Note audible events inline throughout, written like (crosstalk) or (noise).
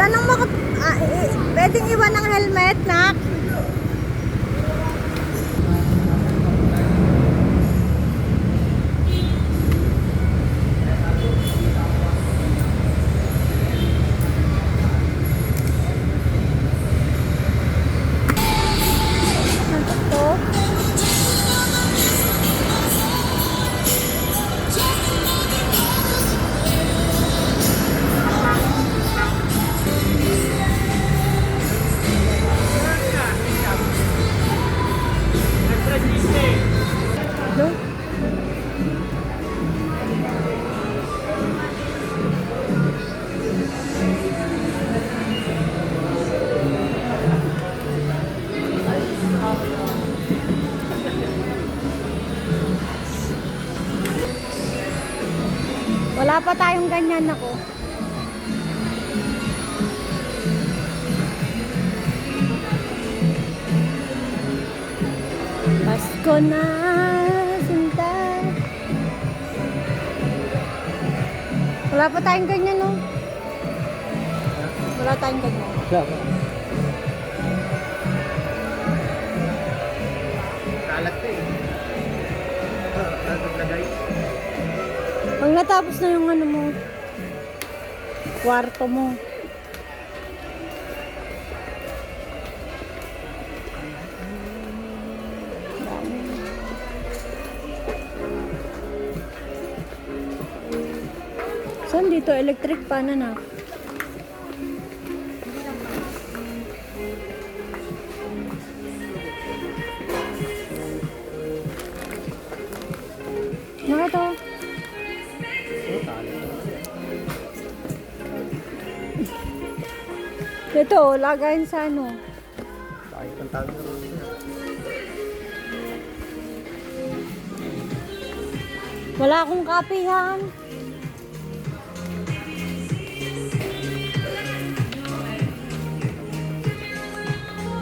tanong mo, eh, pwedeng iwan ng helmet, nak? Wala pa tayong ganyan ako. Pasko na, sinta. Wala pa tayong ganyan, no? Wala tayong ganyan. Wala ba? Pag natapos na yung ano mo, kwarto mo. Saan dito? Electric pan na. Ito, lagayin sa ano. Bakit ang tawag na? Wala akong kapihan.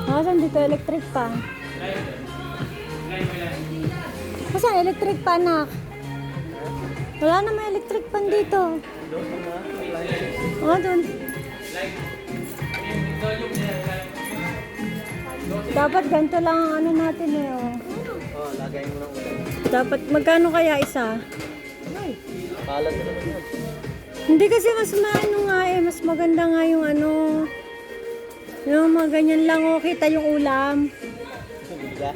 Nasaan dito electric pan? Nasaan electric pan na? Wala naman electric pan dito. Oh, doon. Dapat ganito lang ang ano natin eh. Oh. Oh, lagay mo ng ulan. Dapat magkano kaya isa? Kalat na naman yan. Hindi kasi mas maano nga eh, mas maganda nga yung ano, yung mga ganyan lang oh, kita yung ulam. Bigla.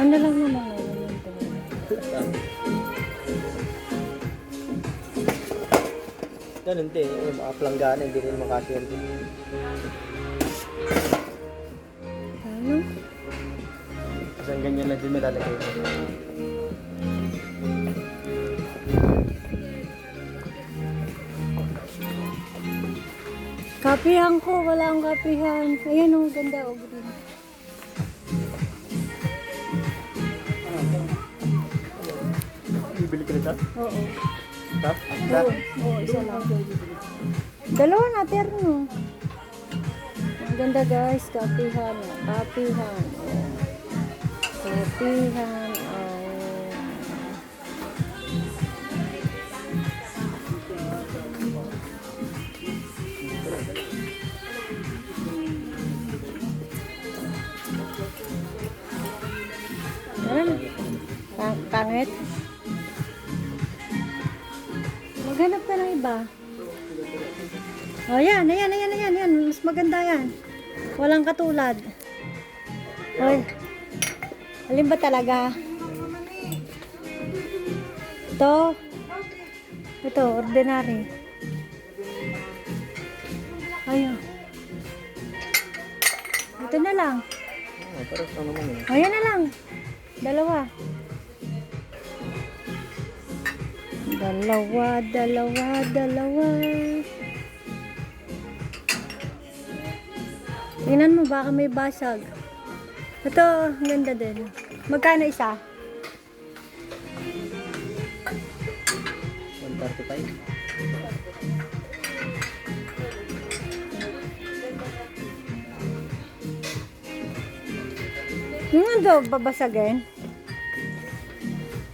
Ano lang naman Ganun din, yung mga planggana, hindi rin makasya din. Ano? Kasi ang ganyan lang din may lalagay mo. Kapihan ko, wala akong kapihan. Ayan oh, ganda oh, green. Bibili ka nito? Oo. Dalawa na, terno. Ang ganda guys, kapihan. Kapihan. Kapihan. Oh. Ano? Pang pangit? Maghanap ka ng iba. Oh, yan, ayan, ayan, ayan, ayan. Mas maganda yan. Walang katulad. Hoy. Alin ba talaga? Ito. Ito, ordinary. Ayun. Ito na lang. Naman eh. Ayan Dalawa, dalawa, dalawa. Tingnan mo, baka may basag. Ito, ang ganda din. Magkano isa? 135. Yung ganda, babasagin.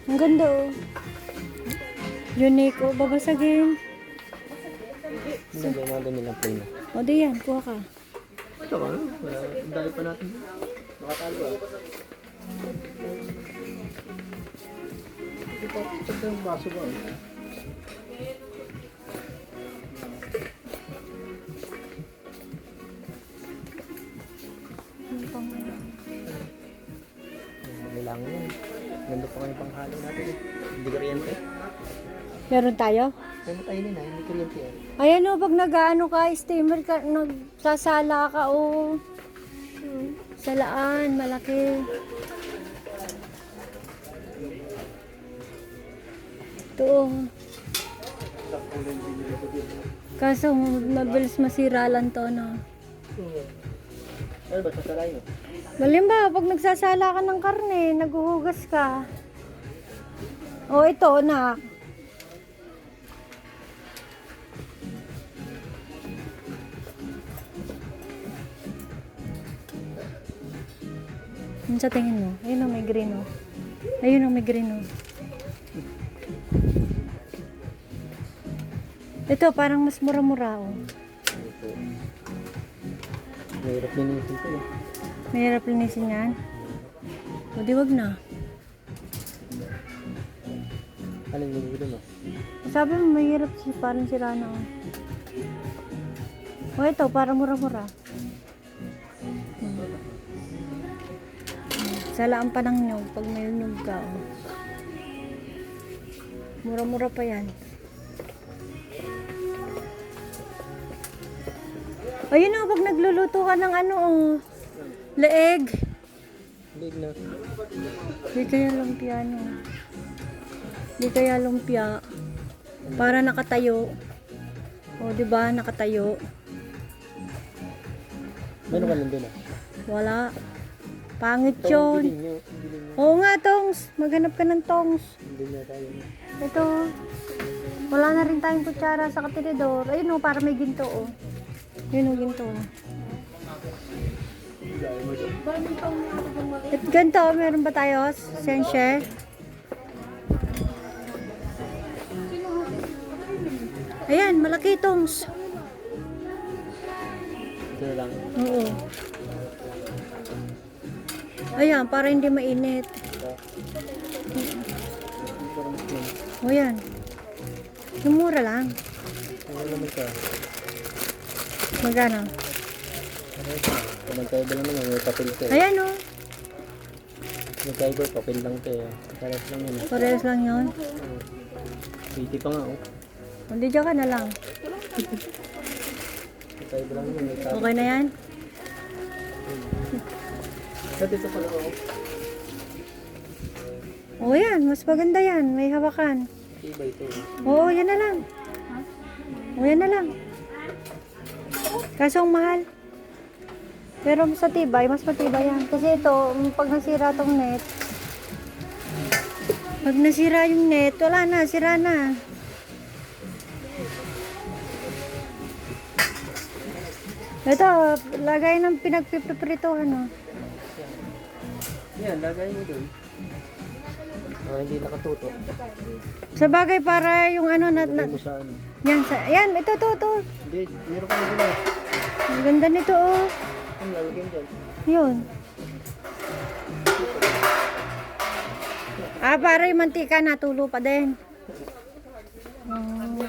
Ang ganda, oh. Unique, oh, babasagin. Hindi ba mga ganyan lang plain? O, di yan, kuha ka. Ito? Wala, ang dali pa natin. Makatalo ah. Ito, ito yung baso ba? eh? Kailangan yun. Ganda pa kayo pang halo natin eh. Hindi kuryente. Meron tayo? Mo tayo na, hindi kuryente eh. Ayan o, pag nag-ano ka, steamer ka, nagsasala ka o. Salaan, malaki. Ito o. Kaso, mabilis masira lang to, no? Ano ba, sasalay mo? Malimba, pag nagsasala ka ng karne, naghuhugas ka. O, ito, na. Ano sa tingin mo? Ayun o, may green o. Ayun o, may green o. Ito, parang mas mura-mura o. Mahirap linisin ko eh. Mahirap linisin yan. O, di wag na. Alin yung gulo mo? Sabi mo, mahirap si parang sira na. oh. O ito, para mura-mura. Hmm. Salaan pa ng nyug pag may nyug ka. oh. Mura-mura pa yan. Ayun o, pag nagluluto ka ng ano, oh, leeg. Big na. Di kaya lumpia, no? Di kaya lumpia. Para nakatayo. O, di ba? Nakatayo. Meron ka lang doon ah. Wala. Pangit yun. Oo nga, Tongs. Maghanap ka ng Tongs. Hindi nyo tayo. Ito. Wala na rin tayong kutsara sa katinidor. Ayun o, para may ginto o. Yun o, ginto. At ganito, meron ba tayo? Sensye? Ayan, malaki tongs. Ito lang. Oo. Ayan, para hindi mainit. Ito. O yan. Yung mura lang. Ano naman siya? Magkano? Ano magkaiba lang naman, may papel ka eh. Ayan o. Magkaiba, papel lang ka eh. Parehas lang yun. Parehas lang yun. Oo. Piti pa nga oh. Hindi dyan ka na lang. Magkaiba lang. May papel. Okay na yan? Dati sa pala oh. O yan, mas maganda yan. May hawakan. Iba ito. Oo, yan na lang. O yan na lang. Kaso ang mahal. Pero sa tibay, mas matibay yan. Kasi ito, mm, pag nasira tong net, pag nasira yung net, wala na, sira na. Ito, lagay ng pinagpiprituhan, oh. Yan, lagay mo doon. Oh, hindi nakatuto. Sa bagay para yung ano na, na Lagay mo sa ano. Yan, sa, yan, ito, to, to. Hindi, meron ka na. Ang ganda nito, oh. Ano lalagyan dyan? Yun. Ah, para yung mantika natulo pa din. Oh.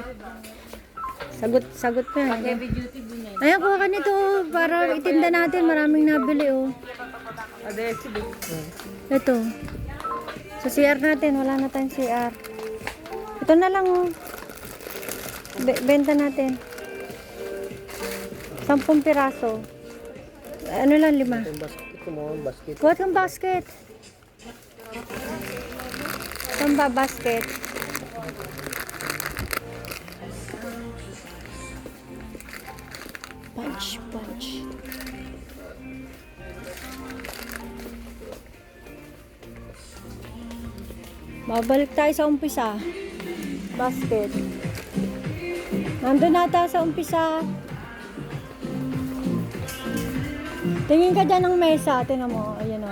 Sagot, sagot pa yan. Heavy duty din yan. Ayan, kuha ka nito oh, para itinda natin. Maraming nabili oh. Ito. Sa CR natin, wala na tayong CR. Ito na lang oh. Be benta natin. Sampung piraso. Ano lang, lima. Kuha kang basket. Samba basket. Punch, punch. Babalik tayo sa umpisa. Basket. Nandun nata sa umpisa. Tingin ka dyan ng mesa. Tinan mo. Ayan o.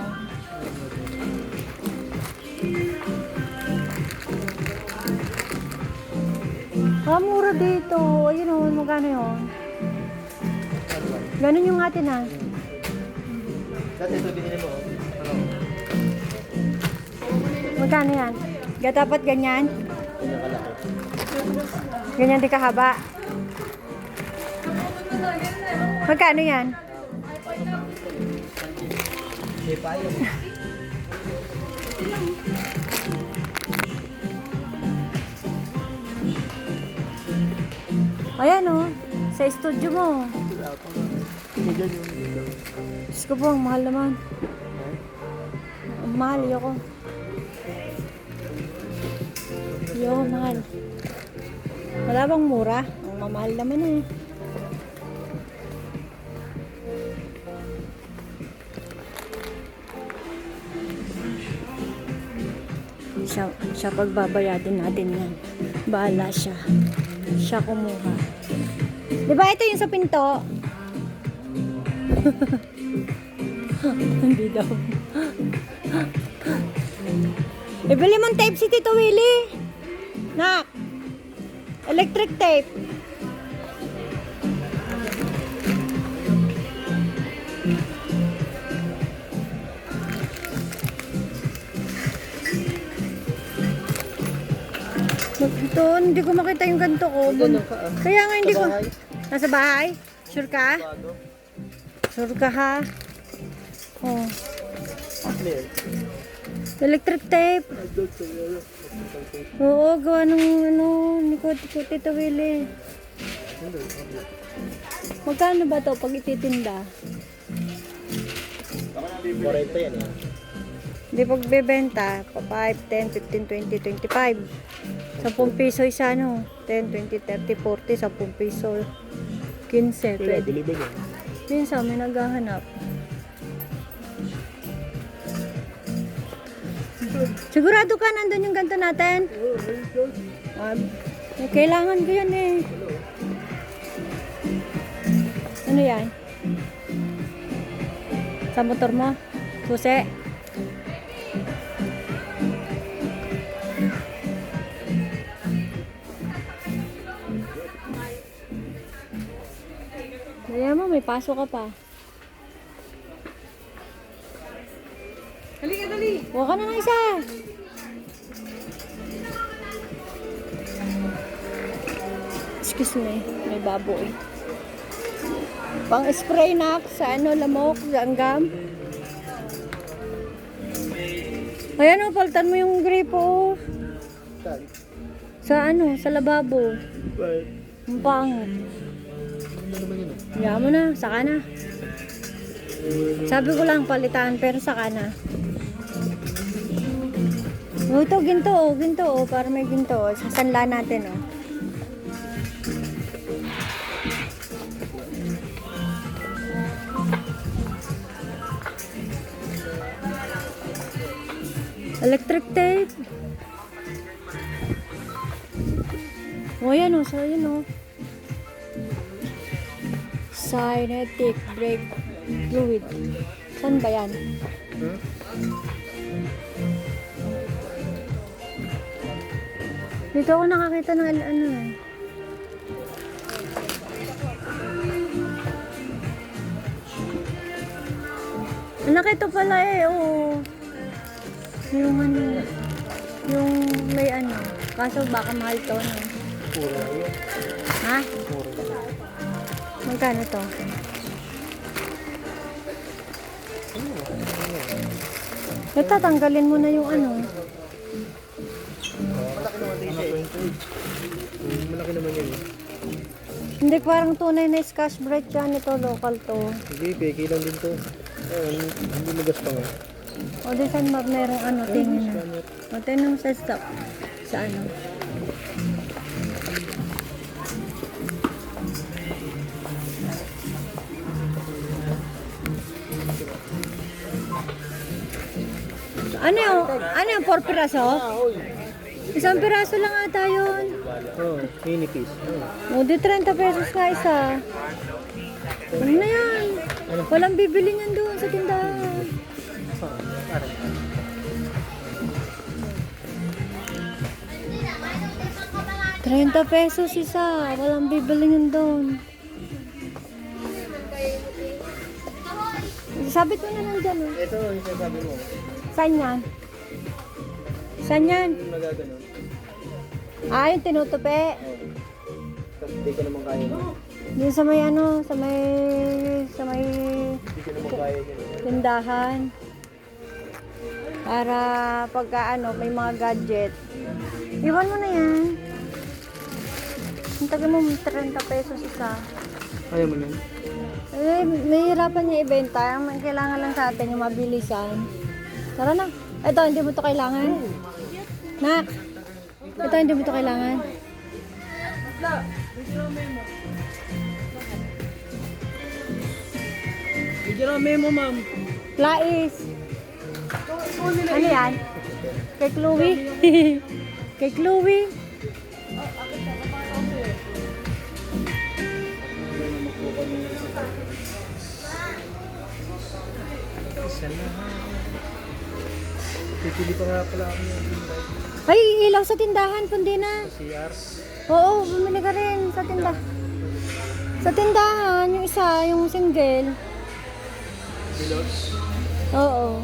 Ah, mura dito. Ayun o. Magkano yun? Ganun yung atin ha. Dati ito binili mo. Ano? Magkano yan? Dapat ganyan? Ganyan kalaki. Ganyan di kahaba? Magkano yan? Ayan o. Sa studio mo. Diyos ko po, ang mahal naman. Ang mahal, yoko. Yoko, mahal. Wala mura? Ang mamahal naman eh. Siya, siya pagbabayadin natin yan. Bahala siya. Siya kumuha. Di ba ito yung sa pinto? (laughs) Hindi daw. Ibili mong tape si Tito Willie. Nak. Electric tape. Ito, hindi ko makita yung ganito ko. Ganun ka ah. Kaya nga hindi ko. Nasa bahay? Sure ka? Sure ka ha? Oh. Electric tape. Sa. Oo, gawa ng ano, ni Kuti Tito Willie. Magkano ba to pag ititinda? 40 yan eh. Hindi pag bebenta, pa 5, 10, 15, 20, 25. 10 piso isa ano, 10, 20, 30, 40, 10 piso. 15, Kaya pwede. bili ba yan? Minsan may naghahanap. Sigurado ka nandun yung ganito natin? Eh, kailangan ko yan eh. Ano yan? Sa motor mo? Susi? Kaya mo, may pasok ka pa. Huwag ka na ng isa. Excuse me, may baboy. Pang spray na sa ano, lamok, langgam. Ayan o, palitan mo yung gripo. Sa ano, sa lababo. Ang pangit. Mo na, saka na. Sabi ko lang palitan, pero saka na. Oh, ito, ginto, oh, ginto, oh, para may ginto. oh. Sasanla natin, oh. Electric tape. Oh, yan, oh. So, yan, oh. Cynetic brake fluid. Saan ba yan? Hmm? Dito ako nakakita ng ano eh. Anak, ito pala eh, oo. Yung ano, yung may ano. Kaso baka mahal to, no? Ha? Magkano to? Ito, tanggalin mo na yung ano. Hindi, parang tunay na scotch bright yan. Ito, local to. Sige, peki lang din to. Ayun, hindi lugas pa nga. O, di saan map merong ano, tingin na. O, tinong sa stop. Sa ano. Ano yung, ano yung 4 piraso? Ah, Isang piraso lang ata yun. Oh, mini piece. Oh. O, di 30 pesos nga isa. Ano na yan? Walang bibili niyan doon sa tindahan. 30 pesos isa. Walang bibili niyan doon. Sabit mo na nandyan. Oh. Ito, yung sinasabi mo. Saan yan? Saan yan? Nagaganon. Ah, yung tinutupi. Hindi ko naman kaya. Yung sa may ano, sa may, sa may Hindi ko naman kaya yun. tindahan. Para pagka ano, may mga gadget. Iwan mo na yan. Ang tagal mo, 30 pesos isa. Kaya mo nun? Eh, nahihirapan niya ibenta. Ang kailangan lang sa atin yung mabilisan. Tara na. Ito, hindi mo to kailangan. Nak. Ito, hindi mo to kailangan. Bigyan ako memo, ma'am. Lais. Ano yan? Kay Chloe. (laughs) Kay Chloe. Isa na. Pipili pa nga pala ako ng invite. Ay, ilaw sa tindahan, kundi na. CR. Oo, bumili ka rin sa tindahan. Sa tindahan, yung isa, yung single. Bilos. Oo.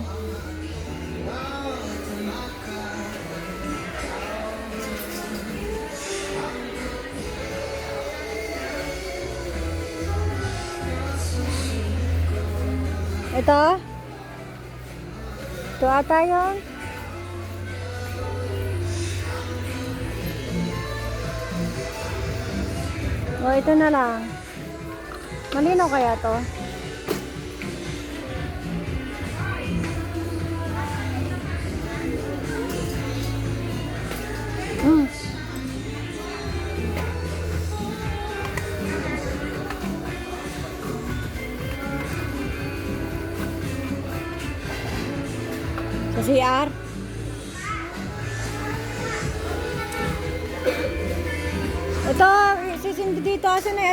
Ito? Ito ata yun? O, ito na lang. Malino kaya to?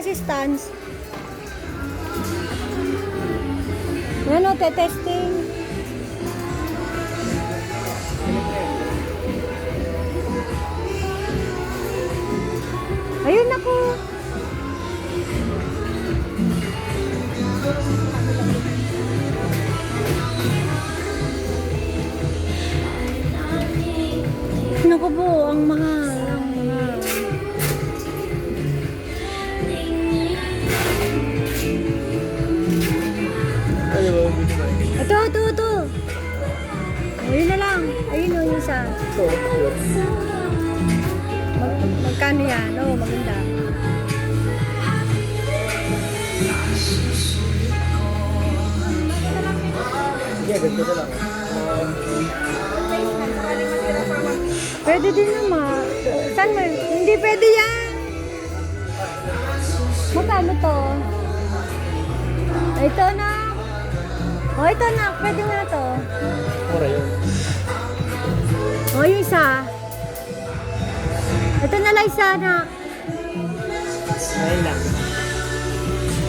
Assistance? Isa. Ito na isa na. Ngayon lang.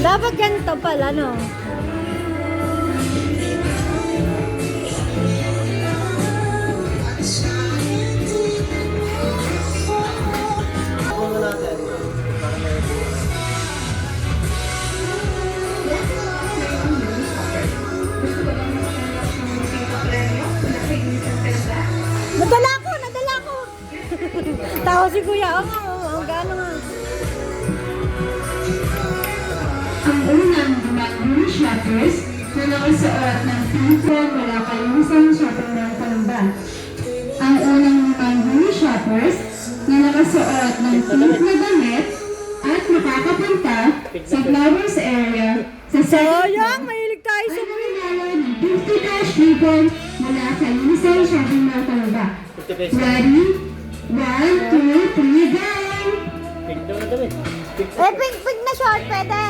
Dapat ganito pala, no? Tawa si kuya. Oo nga, oo, ang gano nga. Ang unang gumagawang shoppers na nakasuot ng pinfon mula kalimusang shopping ng Kalamba. Ang unang gumagawang shoppers na nakasuot ng pink na damit at makakapunta sa flowers area sa second Sayang, mahilig tayo sa mananalo ng 50 cash ribbon mula sa Lusay Shopping Mall Kalamba. 50 pesos. Ready? One, two, three, go! Pink daw na. Pink Eh, pink, pink na short, pwede.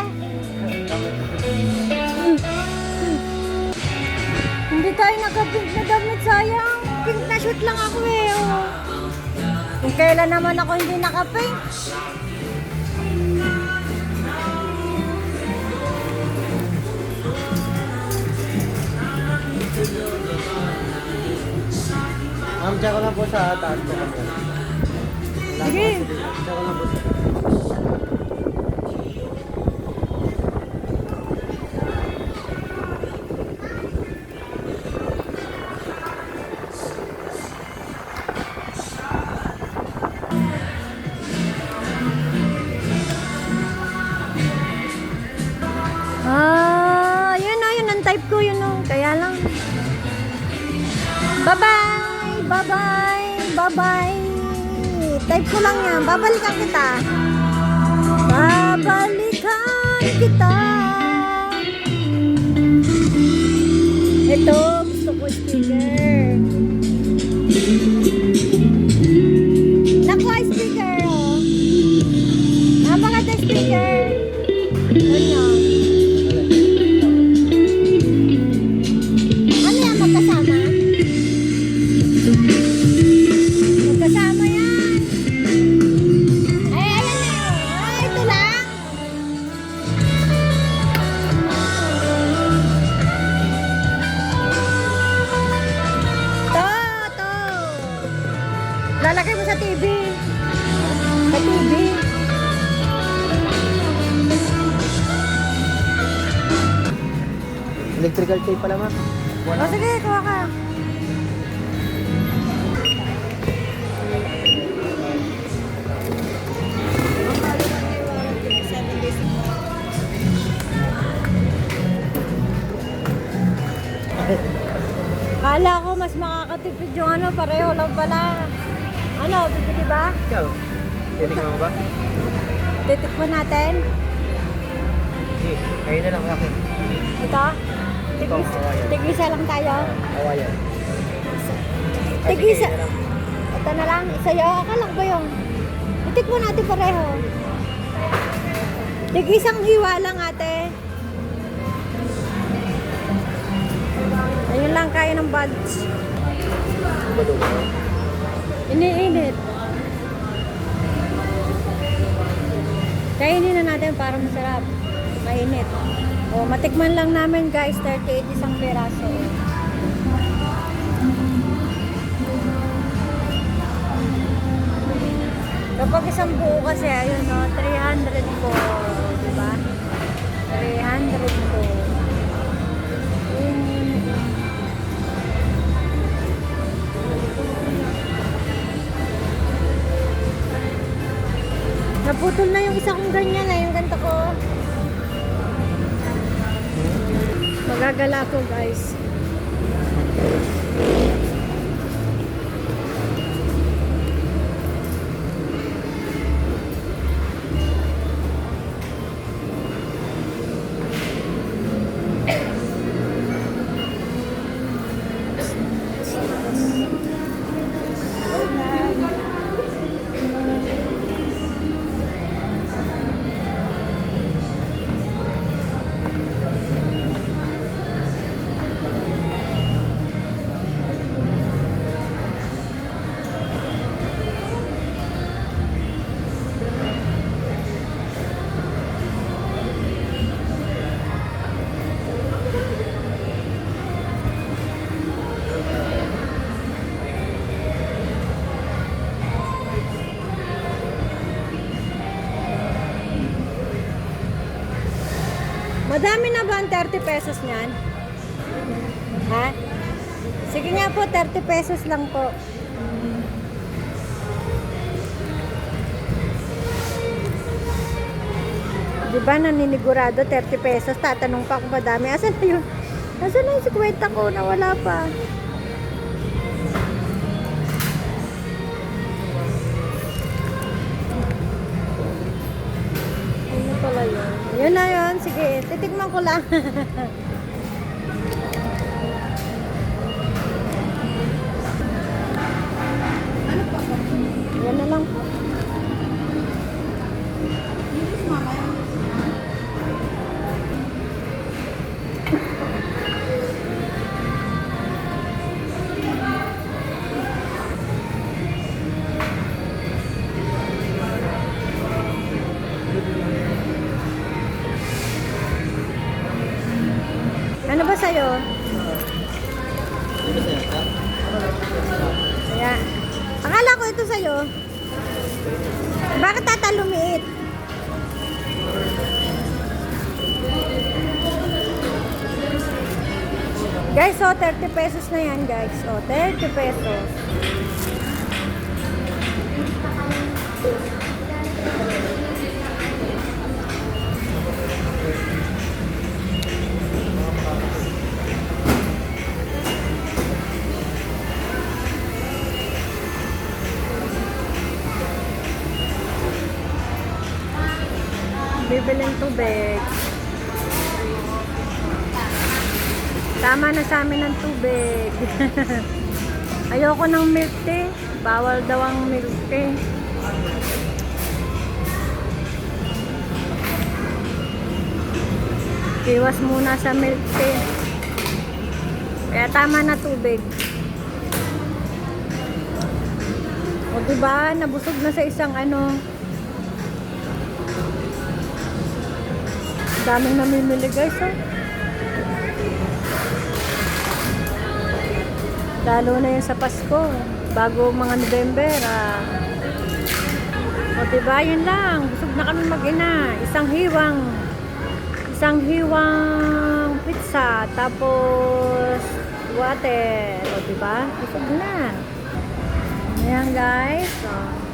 Hindi tayo naka-pink na damit, sayang. naka-pink na shoot lang ako eh. Oh. Kung kailan naman ako hindi naka-pink. Check ko lang po sa taas ko kami. Sige. Ah, yun na, yun ang type ko, yun o. Kaya lang. Bye-bye! Bye-bye! Bye-bye! Type ko lang yan. Babalikan kita. Babalikan kita. Ito, Lalagay mo sa TV. Sa TV. Electrical tape pala, ma'am. O sige, kuha ka. Kala ko mas makakatipid yung ano, pareho lang pala. Ano, bibili ba? Ikaw, titignan mo ba? Titikman natin. Sige, kayo na lang akin. Ito? Kawayan. Tigisa lang tayo. Kawayan. Tigisa. Ito na lang. Isa yun. Aka lang ba yung? Itikman natin pareho. Tigisang hiwa lang ate. Ayun lang kaya ng buds. Iniinit. Kainin na natin para masarap. Mainit. O, matikman lang namin guys, 38 isang peraso. Kapag isang buo kasi, ayun no, 300 po. Diba? 300 po. Naputol na yung isa kong ganyan na yung ganito ko. Magagala ko guys. Ba ang 30 pesos niyan? Ha? Sige nga po, 30 pesos lang po. Di ba naninigurado 30 pesos? Tatanong pa kung madami. Asan na yun? Asan na yung 50 ko? Nawala pa. Ano pala yun? Yun na yun. Sige, titigman ko lang. (laughs) Ayan. Akala ko ito sa'yo. Bakit tata lumiit? Guys, so 30 pesos na yan, guys. So, 30 pesos. Tubig. Tama na sa amin ng tubig. (laughs) Ayoko ng milk tea. Bawal daw ang milk tea. Iwas muna sa milk tea. Kaya tama na tubig. O diba, nabusog na sa isang ano, daming namimili guys oh. Lalo na yung sa Pasko. Bago mga November ah. O diba, yun lang. Busog na kami mag-ina. Isang hiwang. Isang hiwang pizza. Tapos water. O diba? Busog na. Ayan guys. O.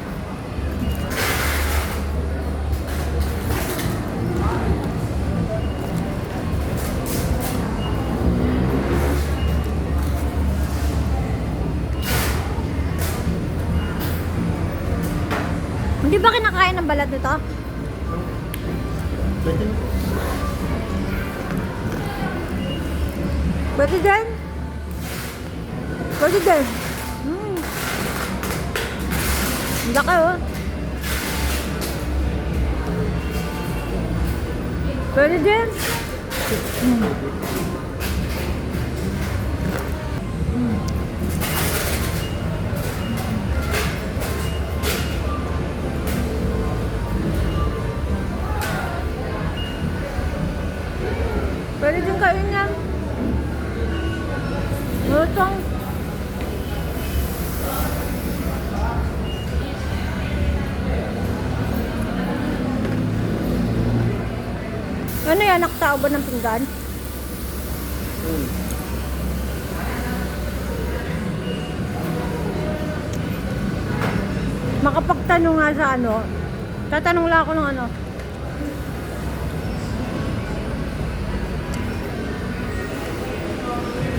Hindi ba kinakain ng balat nito? Pwede din. Pwede din. Mm. Ang Laki oh. Pwede din. Mm. Ba ng pinggan? Makapagtanong nga sa ano. Tatanong lang ako ng ano.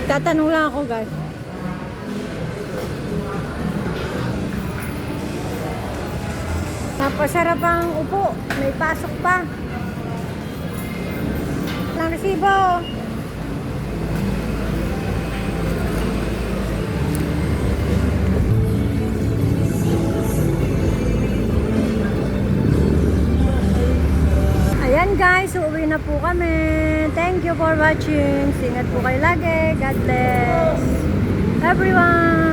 Tatanong lang ako guys. Napasarap ang upo. May pasok pa. Lang resibo. Ayan guys, uuwi na po kami. Thank you for watching. Singat po kayo lagi. God bless. Everyone.